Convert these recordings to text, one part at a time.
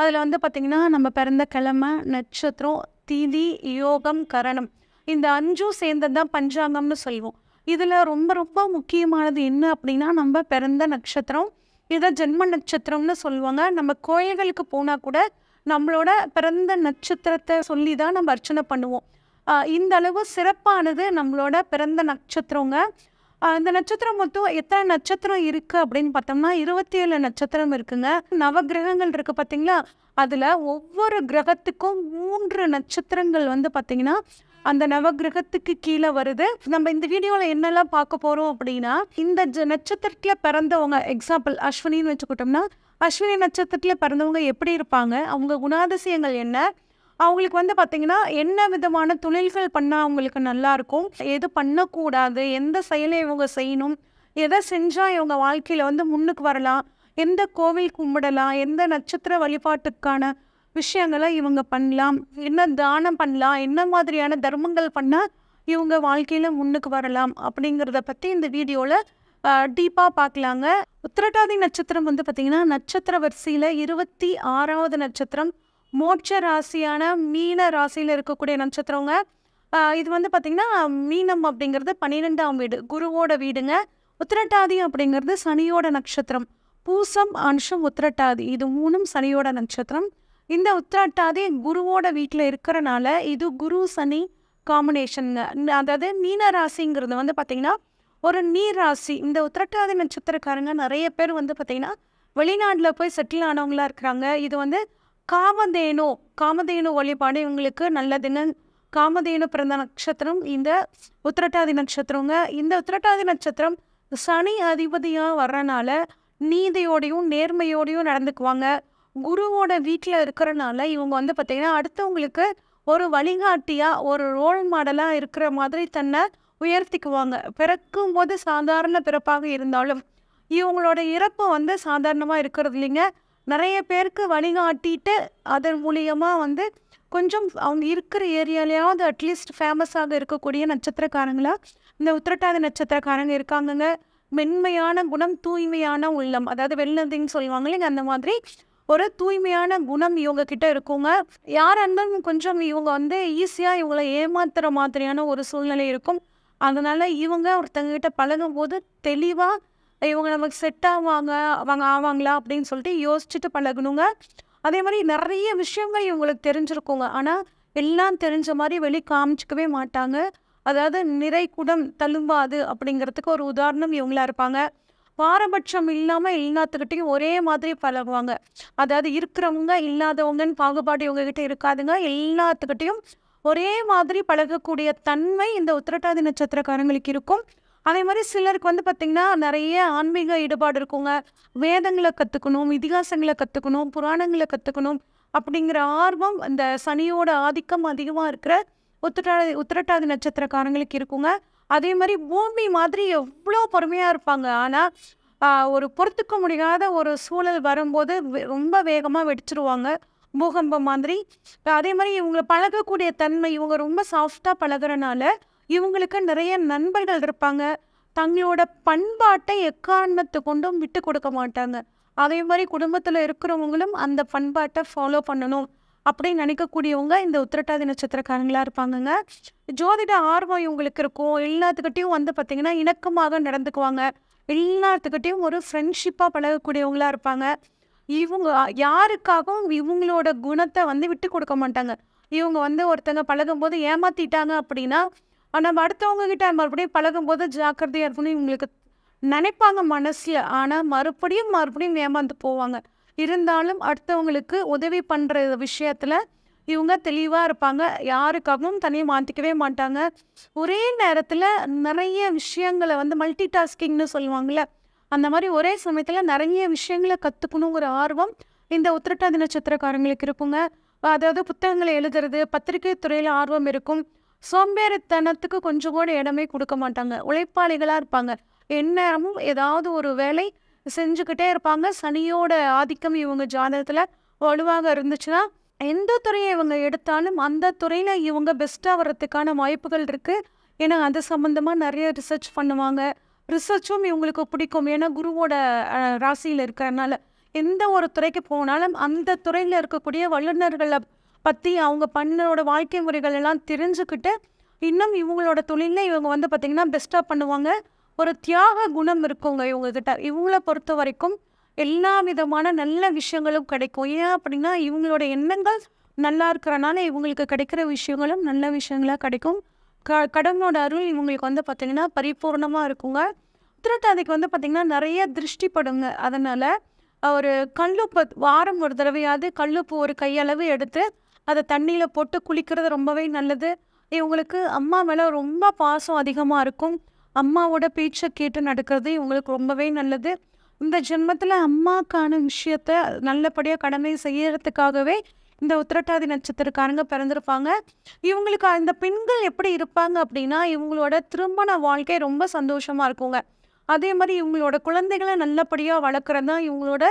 அதில் வந்து பார்த்திங்கன்னா நம்ம பிறந்த கிழமை நட்சத்திரம் திதி யோகம் கரணம். இந்த அஞ்சும் சேர்ந்தது தான் பஞ்சாங்கம்னு சொல்லுவோம். இதில் ரொம்ப ரொம்ப முக்கியமானது என்ன அப்படின்னா நம்ம பிறந்த நட்சத்திரம் இதை ஜென்ம நட்சத்திரம்னு சொல்லுவாங்க. நம்ம கோயில்களுக்கு போனால் கூட நம்மளோட பிறந்த நட்சத்திரத்தை சொல்லி தான் நம்ம அர்ச்சனை பண்ணுவோம். இந்த அளவு சிறப்பானது நம்மளோட பிறந்த நட்சத்திரங்க. இந்த நட்சத்திரம் மொத்தம் எத்தனை நட்சத்திரம் இருக்குது அப்படின்னு பார்த்தோம்னா இருபத்தி ஏழு நட்சத்திரம் இருக்குங்க. நவகிரகங்கள் இருக்குது பார்த்தீங்களா? அதில் ஒவ்வொரு கிரகத்துக்கும் மூன்று நட்சத்திரங்கள் வந்து பார்த்தீங்கன்னா அந்த நவகிரகத்துக்கு கீழே வருது. நம்ம இந்த வீடியோவில் என்னெல்லாம் பார்க்க போகிறோம் அப்படின்னா இந்த ஜ- நட்சத்திரத்தில் பிறந்தவங்க எக்ஸாம்பிள் அஸ்வினின்னு வச்சுக்கிட்டோம்னா அஸ்வினி நட்சத்திரத்தில் பிறந்தவங்க எப்படி இருப்பாங்க? அவங்க குணாதிசயங்கள் என்ன? அவங்களுக்கு வந்து பார்த்தீங்கன்னா என்ன விதமான தொழில்கள் பண்ணால் அவங்களுக்கு நல்லாயிருக்கும் எது பண்ணக்கூடாது? எந்த செயலை இவங்க செய்யணும்? எதை செஞ்சால் இவங்க வாழ்க்கையில் வந்து முன்னுக்கு வரலாம்? எந்த கோவில் கும்பிடலாம்? எந்த நட்சத்திர வழிபாட்டுக்கான விஷயங்களை இவங்க பண்ணலாம்? என்ன தானம் பண்ணலாம்? என்ன மாதிரியான தர்மங்கள் பண்ணால் இவங்க வாழ்க்கையில் முன்னுக்கு வரலாம்? அப்படிங்கிறத பற்றி இந்த வீடியோவில் டீப்பாக பார்க்கலாங்க உத்திரட்டாதி நட்சத்திரம் வந்து பார்த்திங்கன்னா நட்சத்திர வரிசையில் இருபத்தி ஆறாவது நட்சத்திரம். மோட்ச ராசியான மீன ராசியில் இருக்கக்கூடிய நட்சத்திரங்க. இது வந்து பார்த்திங்கன்னா மீனம் அப்படிங்கிறது பன்னிரெண்டாம் வீடு. குருவோட வீடுங்க. உத்திரட்டாதி அப்படிங்கிறது சனியோட நட்சத்திரம். பூசம் அனுஷம் உத்திரட்டாதி. இது மூணும் சனியோட நட்சத்திரம். இந்த உத்திரட்டாதி குருவோட வீட்டில் இருக்கிறனால இது குரு சனி காம்பினேஷனுங்க அதாவது மீன ராசிங்கிறது வந்து பார்த்திங்கன்னா ஒரு நீர் ராசி. இந்த உத்திரட்டாதி நட்சத்திரக்காரங்க நிறைய பேர் வந்து பார்த்திங்கன்னா வெளிநாட்டில் போய் செட்டில் ஆனவங்களா இருக்கிறாங்க. இது வந்து காமதேனு காமதேனு வழிபாடு இவங்களுக்கு நல்லதுன்னு காமதேனு பிறந்த நட்சத்திரம் இந்த உத்திரட்டாதி நட்சத்திரங்க. இந்த உத்திரட்டாதி நட்சத்திரம் சனி அதிபதியாக வர்றனால நீதியோடையும் நேர்மையோடையும் நடந்துக்குவாங்க. குருவோட வீட்டில் இருக்கிறனால இவங்க வந்து பார்த்திங்கன்னா அடுத்தவங்களுக்கு ஒரு வழிகாட்டியாக ஒரு ரோல் மாடலாக இருக்கிற மாதிரி தன்னை உயர்த்திக்குவாங்க. பிறக்கும் போது சாதாரண பிறப்பாக இருந்தாலும் இவங்களோட இறப்பு வந்து சாதாரணமாக இருக்கிறது இல்லைங்க. நிறைய பேருக்கு வழிகாட்டிட்டு அதன் மூலியமாக வந்து கொஞ்சம் அவங்க இருக்கிற ஏரியாலையாவது அட்லீஸ்ட் ஃபேமஸாக இருக்கக்கூடிய நட்சத்திரக்காரங்களாக இந்த உத்திரட்டாதி நட்சத்திரக்காரங்க இருக்காங்கங்க. மென்மையான குணம் தூய்மையான உள்ளம். அதாவது வெள்ளந்தின்னு சொல்லுவாங்க இல்லைங்க அந்த மாதிரி ஒரு தூய்மையான குணம் இவங்க கிட்ட இருக்குங்க. யார் இருந்தாலும் கொஞ்சம் இவங்க வந்து ஈஸியாக இவங்களை ஏமாத்துற மாதிரியான ஒரு சூழ்நிலை இருக்கும். அதனால் இவங்க ஒருத்தங்க கிட்ட பழகும் போது தெளிவாக இவங்க நமக்கு செட் ஆவாங்க அவங்க ஆவாங்களா அப்படின்னு சொல்லிட்டு யோசிச்சுட்டு பழகணுங்க. அதே மாதிரி நிறைய விஷயங்கள் இவங்களுக்கு தெரிஞ்சிருக்குங்க. ஆனால் எல்லாம் தெரிஞ்ச மாதிரி வெளி காமிச்சிக்கவே மாட்டாங்க. அதாவது நிறை குடம் தழும்பாது அப்படிங்கிறதுக்கு ஒரு உதாரணம் இவங்களா இருப்பாங்க. பாரபட்சம் இல்லாமல் எல்லாத்துக்கிட்டையும் ஒரே மாதிரி பழகுவாங்க. அதாவது இருக்கிறவங்க இல்லாதவங்கன்னு பாகுபாடு இவங்ககிட்ட இருக்காதுங்க. எல்லாத்துக்கிட்டையும் ஒரே மாதிரி பழகக்கூடிய தன்மை இந்த உத்திரட்டாதி நட்சத்திரக்காரங்களுக்கு இருக்கும். அதே மாதிரி சிலருக்கு வந்து பார்த்திங்கன்னா நிறைய ஆன்மீக ஈடுபாடு இருக்குங்க. வேதங்களை கற்றுக்கணும் இதிகாசங்களை கற்றுக்கணும் புராணங்களை கற்றுக்கணும் அப்படிங்கிற ஆர்வம் இந்த சனியோட ஆதிக்கம் அதிகமாக இருக்கிற உத்திரட்டாதி உத்திரட்டாதி நட்சத்திரக்காரங்களுக்கு இருக்குங்க. அதே மாதிரி பூமி மாதிரி எவ்வளோ பொறுமையாக இருப்பாங்க. ஆனால் ஒரு பொறுத்துக்க முடியாத ஒரு சூழல் வரும்போது ரொம்ப வேகமாக வெடிச்சிருவாங்க. பூகம்பம் மாதிரி. அதே மாதிரி இவங்களை பழகக்கூடிய தன்மை இவங்க ரொம்ப சாஃப்டாக பழகுறனால இவங்களுக்கு நிறைய நண்பர்கள் இருப்பாங்க. தங்களோட பண்பாட்டை எக்காரணத்தை கொண்டும் விட்டு கொடுக்க மாட்டாங்க. அதே மாதிரி குடும்பத்தில் இருக்கிறவங்களும் அந்த பண்பாட்டை ஃபாலோ பண்ணணும் அப்படின்னு நினைக்கக்கூடியவங்க இந்த உத்திரட்டாதி நட்சத்திரக்காரங்களாக இருப்பாங்கங்க. ஜோதிட ஆர்வம் இவங்களுக்கு இருக்கும். எல்லாத்துக்கிட்டையும் வந்து பார்த்திங்கன்னா இணக்கமாக நடந்துக்குவாங்க. எல்லாத்துக்கிட்டையும் ஒரு ஃப்ரெண்ட்ஷிப்பாக பழகக்கூடியவங்களா இருப்பாங்க. இவங்க யாருக்காகவும் இவங்களோட குணத்தை வந்து விட்டு கொடுக்க மாட்டாங்க. இவங்க வந்து ஒருத்தங்க பழகும்போது ஏமாத்திட்டாங்க அப்படின்னா நம்ம அடுத்தவங்க கிட்ட மறுபடியும் பழகும்போது ஜாக்கிரதையாக இருக்கணும்னு இவங்களுக்கு நினைப்பாங்க மனசில். ஆனால் மறுபடியும் மறுபடியும் ஏமாந்து போவாங்க. இருந்தாலும் அடுத்தவங்களுக்கு உதவி பண்ணுற விஷயத்தில் இவங்க தெளிவாக இருப்பாங்க. யாருக்காகவும் தனியாக மாற்றிக்கவே மாட்டாங்க. ஒரே நேரத்தில் நிறைய விஷயங்களை வந்து மல்டி டாஸ்கிங்னு சொல்லுவாங்கள்ல அந்த மாதிரி ஒரே சமயத்தில் நிறைய விஷயங்களை கற்றுக்கணுங்கிற ஆர்வம் இந்த உத்திரட்டாதி நட்சத்திரக்காரங்களுக்கு இருக்குங்க. அதாவது புத்தகங்களை எழுதுறது பத்திரிகை துறையில் ஆர்வம் இருக்கும். சோம்பேறித்தனத்துக்கு கொஞ்சம் கூட இடமே கொடுக்க மாட்டாங்க. உழைப்பாளிகளாக இருப்பாங்க. எந்நேரமும் ஏதாவது ஒரு வேலை செஞ்சுக்கிட்டே இருப்பாங்க. சனியோட ஆதிக்கம் இவங்க ஜாதகத்தில் வலுவாக இருந்துச்சுன்னா எந்த துறையை இவங்க எடுத்தாலும் அந்த துறையில் இவங்க பெஸ்ட்டாக வர்றதுக்கான வாய்ப்புகள் இருக்குது ஏன்னா அது சம்மந்தமாக நிறைய ரிசர்ச் பண்ணுவாங்க. ரிசர்ச்சும் இவங்களுக்கு பிடிக்கும். ஏன்னா குருவோட ராசியில் இருக்கிறனால எந்த ஒரு துறைக்கு போனாலும் அந்த துறையில் இருக்கக்கூடிய வல்லுநர்களை பற்றி அவங்க பண்ணோட வாழ்க்கை முறைகள் எல்லாம் தெரிஞ்சுக்கிட்டு இன்னும் இவங்களோட தொழிலில் இவங்க வந்து பார்த்திங்கன்னா பெஸ்ட்டாக பண்ணுவாங்க. ஒரு தியாக குணம் இருக்குங்க இவங்கக்கிட்ட இவங்கள பொறுத்த வரைக்கும் எல்லா விதமான நல்ல விஷயங்களும் கிடைக்கும். ஏன் அப்படின்னா இவங்களோட எண்ணங்கள் நல்லா இருக்கிறனால இவங்களுக்கு கிடைக்கிற விஷயங்களும் நல்ல விஷயங்களாக கிடைக்கும். க கடவுளோட அருள் இவங்களுக்கு வந்து பார்த்திங்கன்னா பரிபூர்ணமாக இருக்குங்க. திருட்டாதைக்கு வந்து பார்த்திங்கன்னா நிறைய திருஷ்டிப்படுங்க அதனால் ஒரு கல்லுப்பு வாரம் ஒரு தடவையாவது கல்லுப்பு ஒரு கையளவு எடுத்து அதை தண்ணியில் போட்டு குளிக்கிறது ரொம்பவே நல்லது. இவங்களுக்கு அம்மா மேலே ரொம்ப பாசம் அதிகமாக இருக்கும். அம்மாவோட பேச்சை கேட்டு நடக்கிறது இவங்களுக்கு ரொம்பவே நல்லது. இந்த ஜென்மத்தில் அம்மாக்கான விஷயத்த நல்லபடியாக கடமை செய்யறதுக்காகவே இந்த உத்திரட்டாதி நட்சத்திரக்காரங்க பிறந்திருப்பாங்க. இவங்களுக்கு இந்த பெண்கள் எப்படி இருப்பாங்க அப்படின்னா இவங்களோட திருமண வாழ்க்கை ரொம்ப சந்தோஷமாக இருக்குங்க. அதே மாதிரி இவங்களோட குழந்தைகளை நல்லபடியாக வளர்க்குறது தான் இவங்களோட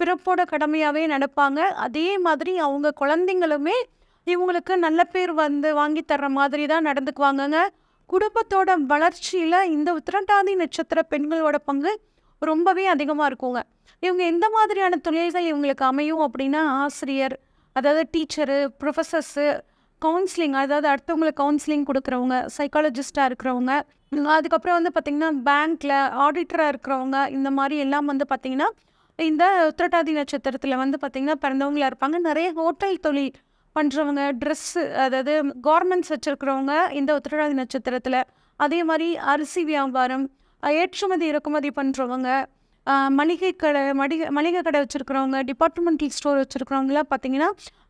பிறப்போட கடமையாகவே நடப்பாங்க. அதே மாதிரி அவங்க குழந்தைங்களுமே இவங்களுக்கு நல்ல பேர் வந்து வாங்கி தர்ற மாதிரி தான் நடந்துக்குவாங்கங்க. குடும்பத்தோட வளர்ச்சியில் இந்த உத்திரட்டாதி நட்சத்திர பெண்களோட பங்கு ரொம்பவே அதிகமாக இருக்குங்க. இவங்க எந்த மாதிரியான தொழில்கள் இவங்களுக்கு அமையும் அப்படின்னா ஆசிரியர் அதாவது டீச்சரு ப்ரொஃபஸர்ஸு கவுன்சிலிங் அதாவது அடுத்தவங்களுக்கு கவுன்சிலிங் கொடுக்குறவங்க சைக்காலஜிஸ்டாக இருக்கிறவங்க அதுக்கப்புறம் வந்து பார்த்திங்கன்னா பேங்க்கில் ஆடிட்டராக இருக்கிறவங்க இந்த மாதிரி எல்லாம் வந்து பார்த்திங்கன்னா இந்த உத்திரட்டாதி நட்சத்திரத்தில் வந்து பார்த்திங்கன்னா பிறந்தவங்களா இருப்பாங்க. நிறைய ஹோட்டல் தொழில் பண்ணுறவங்க ட்ரெஸ்ஸு அதாவது கார்மெண்ட்ஸ் வச்சுருக்கிறவங்க இந்த உத்திரட்டாதி நட்சத்திரத்தில். அதே மாதிரி அரிசி வியாபாரம் ஏற்றுமதி இறக்குமதி பண்ணுறவங்க மளிகை கடை மளிகை மளிகை கடை வச்சுருக்கிறவங்க டிபார்ட்மெண்டல் ஸ்டோர் வச்சுருக்கிறவங்களாம் பார்த்திங்கன்னா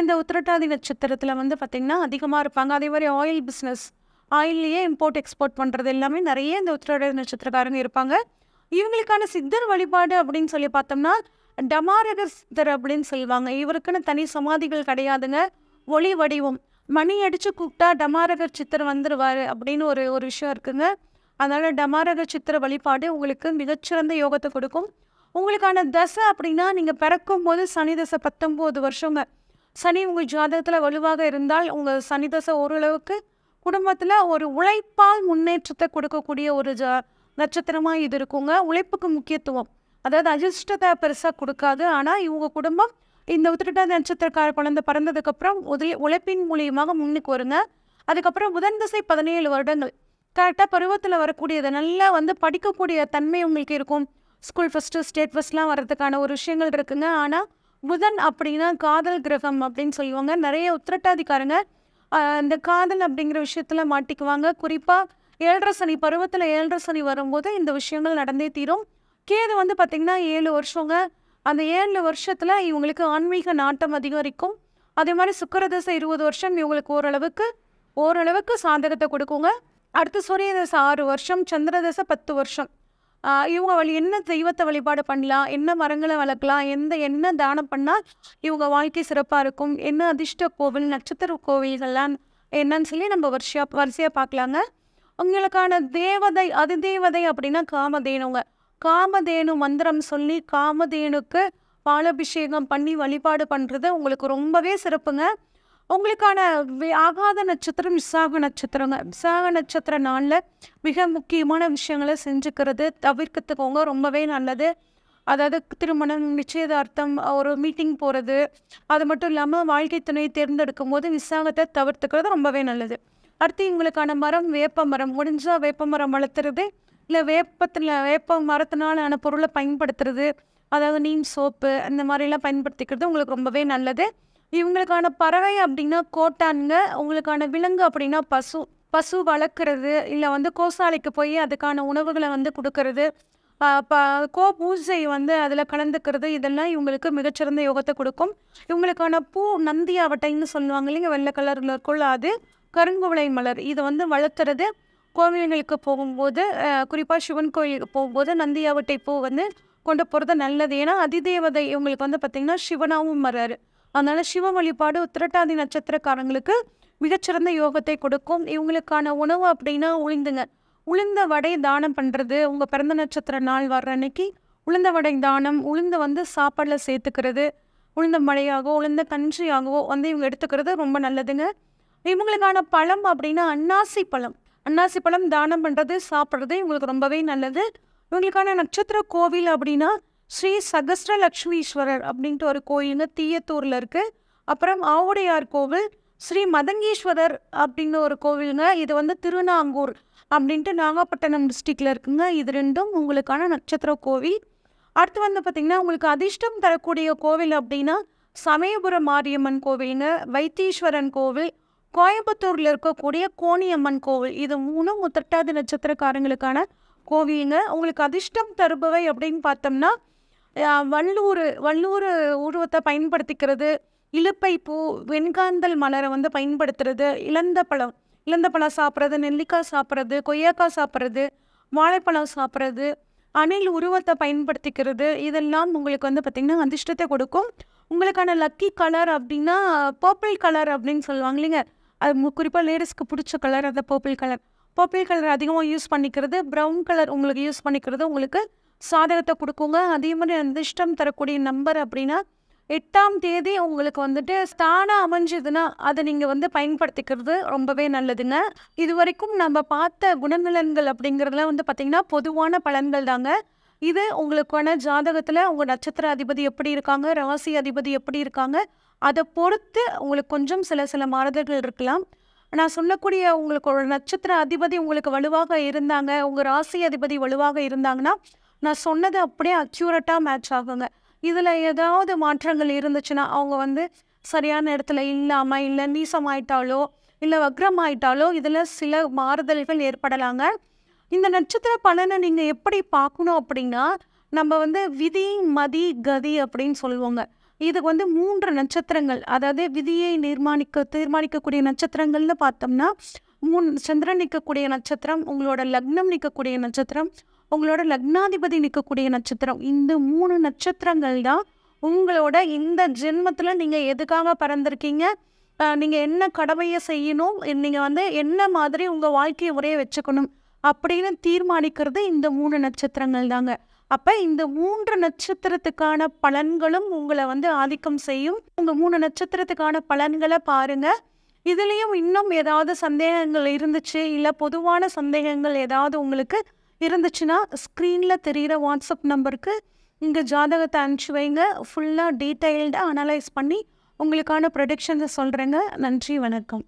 இந்த உத்திரட்டாதி நட்சத்திரத்தில் வந்து பார்த்திங்கன்னா அதிகமாக இருப்பாங்க. அதே மாதிரி ஆயில் பிஸ்னஸ் ஆயில்லையே இம்போர்ட் எக்ஸ்போர்ட் பண்ணுறது எல்லாமே நிறைய இந்த உத்திரட்டாதி நட்சத்திரக்காரங்க இருப்பாங்க. இவங்களுக்கான சித்தர் வழிபாடு அப்படின்னு சொல்லி பார்த்தோம்னா டமாரக சித்தர் அப்படின்னு சொல்லுவாங்க. இவருக்குன்னு தனி சமாதிகள் கிடையாதுங்க. ஒளி வடிவம். மணி அடித்து கூப்பிட்டா டமாரகர் சித்தர் வந்துடுவார் அப்படின்னு ஒரு ஒரு விஷயம் இருக்குங்க. அதனால் டமாரக சித்திர வழிபாடு உங்களுக்கு மிகச்சிறந்த யோகத்தை கொடுக்கும். உங்களுக்கான தசை அப்படின்னா நீங்கள் பிறக்கும் போது சனி தசை பத்தொம்போது வருஷங்க. சனி உங்கள் ஜாதகத்தில் வலுவாக இருந்தால் உங்கள் சனி தசை ஓரளவுக்கு குடும்பத்தில் ஒரு உழைப்பால் முன்னேற்றத்தை கொடுக்கக்கூடிய ஒரு ஜா நட்சத்திரமாக இது இருக்குங்க. உழைப்புக்கு முக்கியத்துவம். அதாவது அதிர்ஷ்டத்தை பெருசாக கொடுக்காது. ஆனால் இவங்க குடும்பம் இந்த உத்திரட்டாதி நட்சத்திரக்கார குழந்தை பிறந்ததுக்கப்புறம் உதய உழைப்பின் மூலியமாக முன்னுக்கு வருங்க. அதுக்கப்புறம் புதன் திசை பதினேழு வருடங்கள். கரெக்டாக பருவத்தில் வரக்கூடியது. நல்லா வந்து படிக்கக்கூடிய தன்மை உங்களுக்கு இருக்கும். ஸ்கூல் ஃபஸ்ட்டு ஸ்டேட் ஃபஸ்ட்லாம் வர்றதுக்கான ஒரு விஷயங்கள் இருக்குங்க. ஆனால் புதன் அப்படின்னா காதல் கிரகம் அப்படின்னு சொல்லுவாங்க. நிறைய உத்திரட்டாதிக்காரங்க இந்த காதல் அப்படிங்கிற விஷயத்தில் மாட்டிக்குவாங்க. குறிப்பாக ஏழரை சனி பருவத்தில் ஏழரை சனி வரும்போது இந்த விஷயங்கள் நடந்தே தீரும். கேது வந்து பார்த்திங்கன்னா ஏழு வருஷங்க. அந்த ஏழு வருஷத்தில் இவங்களுக்கு ஆன்மீக நாட்டம் அதிகரிக்கும். அதே மாதிரி சுக்கரதசை இருபது வருஷம் இவங்களுக்கு ஓரளவுக்கு ஓரளவுக்கு சாதகத்தை கொடுக்குங்க. அடுத்து சூரிய தசை ஆறு வருஷம் சந்திர தசை பத்து வருஷம். இவங்க வழி என்ன தெய்வத்தை வழிபாடு பண்ணலாம் என்ன மரங்களை வளர்க்கலாம் எந்த என்ன தானம் பண்ணால் இவங்க வாழ்க்கை சிறப்பாக இருக்கும் என்ன அதிர்ஷ்ட கோவில் நட்சத்திர கோவில்கள்லாம் என்னன்னு சொல்லி நம்ம வரிசையாக வரிசையாக பார்க்கலாங்க. உங்களுக்கான தேவதை அதிதேவதை அப்படின்னா காமதேனுங்க. காமதேனு மந்திரம் சொல்லி காமதேனுக்கு பாலாபிஷேகம் பண்ணி வழிபாடு பண்ணுறது உங்களுக்கு ரொம்பவே சிறப்புங்க. உங்களுக்கான வி- ஆகாத நட்சத்திரம் விசாக நட்சத்திரங்க. விசாக நட்சத்திர நாளில் மிக முக்கியமான விஷயங்களை செஞ்சுக்கிறது தவிர்க்கத்துக்கோங்க ரொம்பவே நல்லது. அதாவது திருமணம் நிச்சயதார்த்தம் ஒரு மீட்டிங் போகிறது அது மட்டும் இல்லாமல் வாழ்க்கை துணையை தேர்ந்தெடுக்கும் போது விசாகத்தை தவிர்த்துக்கிறது ரொம்பவே நல்லது. அடுத்து இவங்களுக்கான மரம் வேப்ப மரம். முடிஞ்சால் வேப்ப மரம் வளர்த்துறது இல்லை வேப்பத்தில் வேப்ப மரத்தினாலான பொருளை பயன்படுத்துறது அதாவது நீம் சோப்பு அந்த மாதிரிலாம் பயன்படுத்திக்கிறது உங்களுக்கு ரொம்பவே நல்லது. இவங்களுக்கான பறவை அப்படின்னா கோட்டான்ங்க உங்களுக்கான விலங்கு அப்படின்னா பசு பசு வளர்க்குறது இல்லை வந்து கோசாலைக்கு போய் அதுக்கான உணவுகளை வந்து கொடுக்கறது. ப கோ பூஜை வந்து அதில் கலந்துக்கிறது இதெல்லாம் இவங்களுக்கு மிகச்சிறந்த யோகத்தை கொடுக்கும். இவங்களுக்கான பூ நந்தி அவட்டைன்னு சொல்லுவாங்க இல்லைங்க வெள்ளை கலரில் இருக்குள்ள அது கருங்குவளை மலர். இதை வந்து வளர்த்துறது கோவில்களுக்கு போகும்போது குறிப்பாக சிவன் கோயிலுக்கு போகும்போது நந்தியாவட்டை பூ வந்து கொண்டு போகிறது நல்லது. ஏன்னா அதிதேவதை இவங்களுக்கு வந்து பார்த்திங்கன்னா சிவனாகவும் வர்றாரு. அதனால் சிவ வழிபாடு உத்திரட்டாதி நட்சத்திரக்காரங்களுக்கு மிகச்சிறந்த யோகத்தை கொடுக்கும். இவங்களுக்கான உணவு அப்படின்னா உளுந்துங்க. உளுந்த வடை தானம் பண்ணுறது உங்கள் பிறந்த நட்சத்திர நாள் வர்ற அன்னைக்கு உளுந்த வடை தானம் உளுந்த வந்து சாப்பாடில் சேர்த்துக்கிறது உளுந்த மழையாகவோ உளுந்த கன்றியாகவோ வந்து இவங்க எடுத்துக்கிறது ரொம்ப நல்லதுங்க. இவங்களுக்கான பழம் அப்படின்னா அன்னாசி பழம். அன்னாசி பழம் தானம் பண்ணுறது சாப்பிட்றது இவங்களுக்கு ரொம்பவே நல்லது. இவங்களுக்கான நட்சத்திர கோவில் அப்படின்னா ஸ்ரீ சகஸ்ர லக்ஷ்மீஸ்வரர் அப்படின்ட்டு ஒரு கோயிலுங்க தீயத்தூரில் இருக்குது அப்புறம் ஆவுடையார் கோவில் ஸ்ரீ மதங்கீஸ்வரர் அப்படின்னு ஒரு கோவிலுங்க. இது வந்து திருநாங்கூர் அப்படின்ட்டு நாகப்பட்டினம் டிஸ்ட்ரிக்டில் இருக்குங்க. இது ரெண்டும் உங்களுக்கான நட்சத்திர கோவில். அடுத்து வந்து பார்த்திங்கன்னா உங்களுக்கு அதிர்ஷ்டம் தரக்கூடிய கோவில் அப்படின்னா சமயபுரம் மாரியம்மன் கோவிலுங்க வைத்தீஸ்வரன் கோவில் கோயம்புத்தூரில் இருக்கக்கூடிய கோணியம்மன் கோவில். இது மூணும் முத்தட்டாதி நட்சத்திரக்காரங்களுக்கான கோவிலுங்க. உங்களுக்கு அதிர்ஷ்டம் தருபவை அப்படின்னு பார்த்தோம்னா வள்ளூர் வள்ளூர் உருவத்தை பயன்படுத்திக்கிறது. இழுப்பை பூ வெண்காந்தல் மலரை வந்து பயன்படுத்துறது. இழந்த பழம் இழந்த பழம் சாப்பிட்றது நெல்லிக்காய் சாப்பிட்றது கொய்யாக்காய் சாப்பிட்றது வாழைப்பழம் சாப்பிட்றது அணில் உருவத்தை பயன்படுத்திக்கிறது. இதெல்லாம் உங்களுக்கு வந்து பார்த்திங்கன்னா அதிர்ஷ்டத்தை கொடுக்கும். உங்களுக்கான லக்கி கலர் அப்படின்னா பர்பிள் கலர் அப்படின்னு சொல்லுவாங்க இல்லைங்க. அது குறிப்பாக லேடிஸ்க்கு பிடிச்ச கலர் அந்த பர்பிள் கலர் பர்பிள் கலர் அதிகமாக யூஸ் பண்ணிக்கிறது ப்ரௌன் கலர் உங்களுக்கு யூஸ் பண்ணிக்கிறது உங்களுக்கு சாதகத்தை கொடுக்குங்க. அதே மாதிரி அதிர்ஷ்டம் தரக்கூடிய நம்பர் அப்படின்னா எட்டாம் தேதி உங்களுக்கு வந்துட்டு ஸ்தானம் அமைஞ்சதுன்னா அதை நீங்கள் வந்து பயன்படுத்திக்கிறது ரொம்பவே நல்லதுங்க. இது வரைக்கும் நம்ம பார்த்த குணநலன்கள் அப்படிங்கிறதுலாம் வந்து பார்த்திங்கன்னா பொதுவான பலன்கள் தாங்க. இது உங்களுக்கான ஜாதகத்தில் உங்கள் நட்சத்திர அதிபதி எப்படி இருக்காங்க ராசி அதிபதி எப்படி இருக்காங்க அதை பொறுத்து உங்களுக்கு கொஞ்சம் சில சில மாறுதல்கள் இருக்கலாம். நான் சொல்லக்கூடிய உங்களுக்கு ஒரு நட்சத்திர அதிபதி உங்களுக்கு வலுவாக இருந்தாங்க உங்கள் ராசி அதிபதி வலுவாக இருந்தாங்கன்னா நான் சொன்னது அப்படியே அக்யூரட்டாக மேட்ச் ஆகுங்க. இதில் ஏதாவது மாற்றங்கள் இருந்துச்சுன்னா அவங்க வந்து சரியான இடத்துல இல்லாமல் இல்லை நீசமாயிட்டாலோ இல்லை வக்ரமாயிட்டாலோ இதில் சில மாறுதல்கள் ஏற்படலாங்க. இந்த நட்சத்திர பலனை நீங்கள் எப்படி பார்க்கணும் அப்படின்னா நம்ம வந்து விதி மதி கதி அப்படின்னு சொல்லுவோங்க. இது வந்து மூன்று நட்சத்திரங்கள் அதாவது விதியை நிர்மாணிக்க தீர்மானிக்கக்கூடிய நட்சத்திரங்கள்னு பார்த்தோம்னா மூணு சந்திரன் நிற்கக்கூடிய நட்சத்திரம் உங்களோட லக்னம் நிற்கக்கூடிய நட்சத்திரம் உங்களோட லக்னாதிபதி நிற்கக்கூடிய நட்சத்திரம். இந்த மூணு நட்சத்திரங்கள் தான் உங்களோட இந்த ஜென்மத்தில் நீங்கள் எதுக்காக பிறந்திருக்கீங்க நீங்கள் என்ன கடமையை செய்யணும் நீங்கள் வந்து என்ன மாதிரி உங்கள் வாழ்க்கையை முறையை வச்சுக்கணும் அப்படின்னு தீர்மானிக்கிறது இந்த மூணு நட்சத்திரங்கள் தாங்க. அப்போ இந்த மூன்று நட்சத்திரத்துக்கான பலன்களும் உங்களை வந்து ஆதிக்கம் செய்யும். உங்கள் மூணு நட்சத்திரத்துக்கான பலன்களை பாருங்கள் இதுலேயும் இன்னும் ஏதாவது சந்தேகங்கள் இருந்துச்சு? இல்லை பொதுவான சந்தேகங்கள் ஏதாவது உங்களுக்கு இருந்துச்சுன்னா ஸ்க்ரீனில் தெரிகிற வாட்ஸ்அப் நம்பருக்கு இங்கே ஜாதகத்தை அனுப்பிச்சி வைங்க. ஃபுல்லாக டீட்டெயில்டாக அனலைஸ் பண்ணி உங்களுக்கான ப்ரொடிக்ஷன்ஸை சொல்கிறேங்க நன்றி வணக்கம்.